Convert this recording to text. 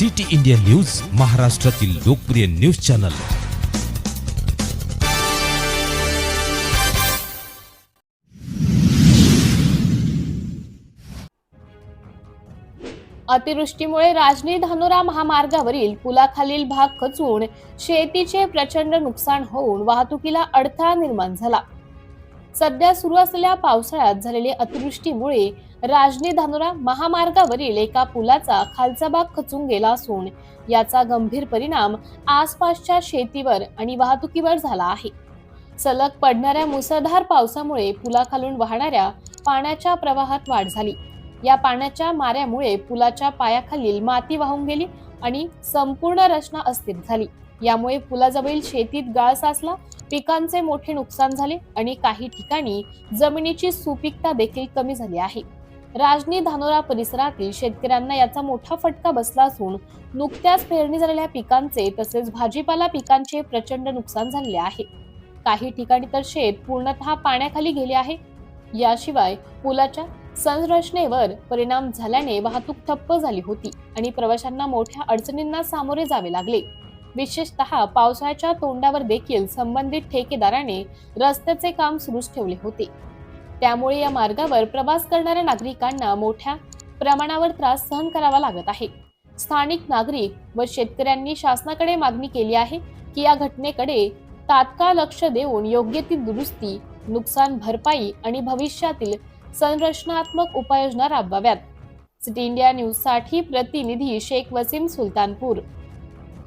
City India news महाराष्ट्रातील लोकप्रिय news channel. अतिवृष्टीमुळे राजनी धानोरा महामार्गावरील पुलाखालील भाग खचून शेतीचे प्रचंड नुकसान होऊन वाहतुकीला अडथळा निर्माण झाला. सध्या सुरू असलेल्या पावसाळ्यात झालेल्या अतिवृष्टीमुळे राजनी धानोरा महामार्गावरील एका पुलाचा खालचा भाग खचून गेला असून याचा गंभीर परिणाम आसपासच्या शेतीवर आणि वाहतुकीवर झाला आहे. सलग पडणाऱ्या मुसळधार पावसामुळे पुलाखालून वाहणाऱ्या पाण्याच्या प्रवाहात वाढ झाली. या पाण्याच्या माऱ्यामुळे पुलाच्या पायाखालील माती वाहून गेली आणि संपूर्ण रचना अस्थिर झाली. यामुळे पुलाजवळील शेतीत गाळ साचला पिकांचे मोठे नुकसान झाले आणि काही ठिकाणी जमिनीची सुपीकता देखील कमी झाली आहे. राजनी धानोरा परिसरातील शेतकऱ्यांना याचा मोठा फटका बसला असून नुकत्याच पेरणी झालेल्या पिकांचे तसेच भाजीपाला पिकांचे प्रचंड नुकसान झालेले आहे. काही ठिकाणी तर शेत पूर्णतः पाण्याखाली गेले आहे. याशिवाय पुलाच्या संरचनेवर परिणाम झाल्याने वाहतूक ठप्प झाली होती आणि प्रवाशांना मोठ्या अडचणींना सामोरे जावे लागले. विशेषतः पावसाळ्याच्या तोंडावर देखील संबंधित ठेकेदाराने रस्त्याचे काम सुरूच ठेवले होते. त्यामुळे या मार्गावर प्रवास करणाऱ्या नागरिकांना मोठ्या प्रमाणावर त्रास सहन करावा लागत आहे. स्थानिक नागरिक व शेतकऱ्यांनी शासनाकडे मागणी केली आहे की या घटनेकडे तात्काळ लक्ष देऊन योग्य ती दुरुस्ती नुकसान भरपाई आणि भविष्यातील संरचनात्मक उपाययोजना राबवाव्यात. सिटी इंडिया न्यूजसाठी प्रतिनिधी शेख वसीम सुलतानपूर